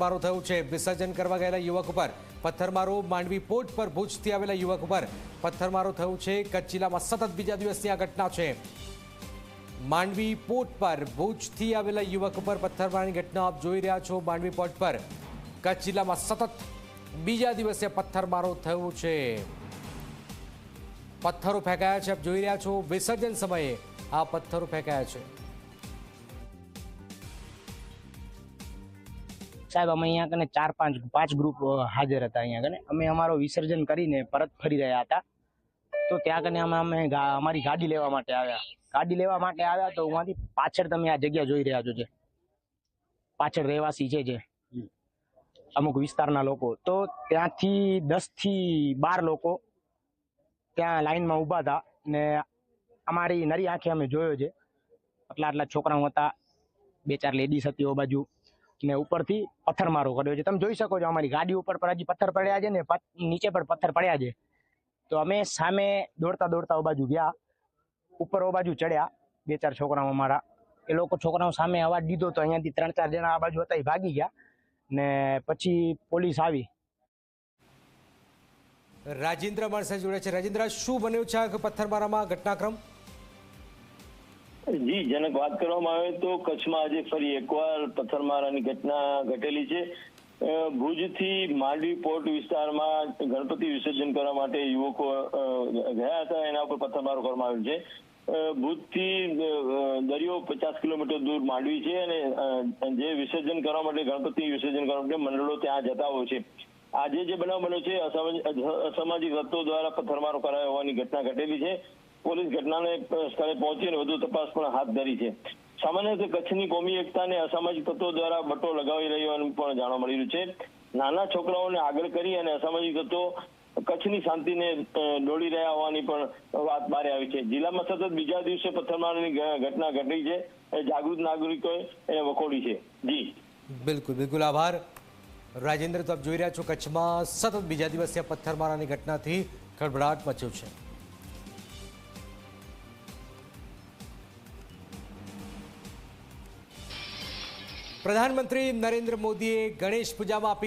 પથ્થરમારો થયો છે. વિસર્જન કરવા ગયેલા યુવક ઉપર પથ્થરમારો માંડવી પોર્ટ પર ભુજથી આવેલા યુવક ઉપર પથ્થરમારો થયો છે. કચ્છ જિલ્લામાં સતત બીજા દિવસની આ ઘટના છે. માંડવી પોર્ટ પર ભુજથી આવેલા યુવક ઉપર પથ્થરમારની ઘટના આપ જોઈ રહ્યા છો. માંડવી પોર્ટ પર કચ્છ જિલ્લામાં સતત બીજા દિવસે પથ્થરમારો થયો છે. પથ્થરો ફેંકાયા છે, આપ જોઈ રહ્યા છો. વિસર્જન સમયે આ પથ્થરો ફેંકાયા છે. સાહેબ અમે અહીંયા કને ચાર પાંચ પાંચ ગ્રુપ હાજર હતા અહીંયા કને. અમે અમારો વિસર્જન કરીને પરત ફરી રહ્યા હતા. તો ત્યાં કને અમે અમે અમારી ગાડી લેવા માટે આવ્યા. ગાડી લેવા માટે આવ્યા તો ઉમાંથી પાછળ તમે આ જગ્યા જોઈ રહ્યા છો જે. પાછળ રહેવાસી છે જે. અમુક વિસ્તારના લોકો. તો ત્યાંથી દસથી બાર લોકો ત્યાં લાઈનમાં ઊભા હતા ને અમારી નરી આંખે અમે જોયો છે આટલા આટલા છોકરાઓ હતા. બે ચાર લેડીઝ હતી ઓ બાજુ. ને ઉપરથી પથ્થરમારો કર્યો છે. તમે જોઈ શકો છો અમારી ગાડી ઉપર પર હજી પથ્થર પડ્યા છે ને નીચે પણ પથ્થર પડ્યા છે. તો અમે સામે દોડતા દોડતા ઓ બાજુ ગયા, ઉપર ઓ બાજુ ચડ્યા, બે ચાર છોકરાઓ અમારા. એ લોકો છોકરાઓ સામે અવાજ દીધો તો અહીંયાથી ત્રણ ચાર જણા આ બાજુ હતા એ ભાગી ગયા ને પછી પોલીસ આવી. રાજેન્દ્ર માણસે જોડે છે. રાજેન્દ્ર, શું બન્યું છે પથ્થરમારામાં ઘટનાક્રમ? જી જનક વાત કરવામાં આવે તો કચ્છમાં આજે ફરી એકવાર પથ્થરમારાની ઘટના ઘટેલી છે. ભુજથી માંડવી પોર્ટ વિસ્તારમાં ગણપતિ વિસર્જન કરવા માટે યુવકો ગયા હતા. એના ઉપર પથ્થરમારો કરવામાં આવ્યો છે. ભુજથી દરિયો પચાસ કિલોમીટર દૂર માંડવી છે અને જે વિસર્જન કરવા માટે ગણપતિ વિસર્જન કરવા માટે મંડળો ત્યાં જતા હોય છે. આજે જે બનાવ બન્યો છે, અસામાજિક તત્વો દ્વારા પથ્થરમારો કરાયો હોવાની ઘટના ઘટેલી છે. પોલીસ ઘટનાને સ્થળે પહોંચીને વધુ તપાસ પણ હાથ ધરી છે. સામાન્ય રીતે કચ્છની કોમી એકતાને અસામાજિક તત્વો દ્વારા બટો લગાવી રહ્યોનું પણ જાણવા મળી રહ્યું છે. નાના છોકરાઓને આગળ કરી અને અસામાજિક તત્વો કચ્છની શાંતિને દોડી રહ્યા હોવાની પણ વાત બહાર આવી છે. જિલ્લામાં સતત બીજા દિવસે પથ્થરમારની ઘટના ઘટી છે. એ જાગૃત નાગરિકોએ એને વખોડી છે. જી. બિલકુલ બિલકુલ આભાર. રાજેન્દ્ર, તો આપ જોઈ રહ્યા છો કચ્છમાં સતત બીજા દિવસે પથ્થરમારાની ઘટનાથી ખળભળાટ મચ્યો છે. પ્રધાનમંત્રી નરેન્દ્ર મોદીએ ગણેશ પૂજામાં આપી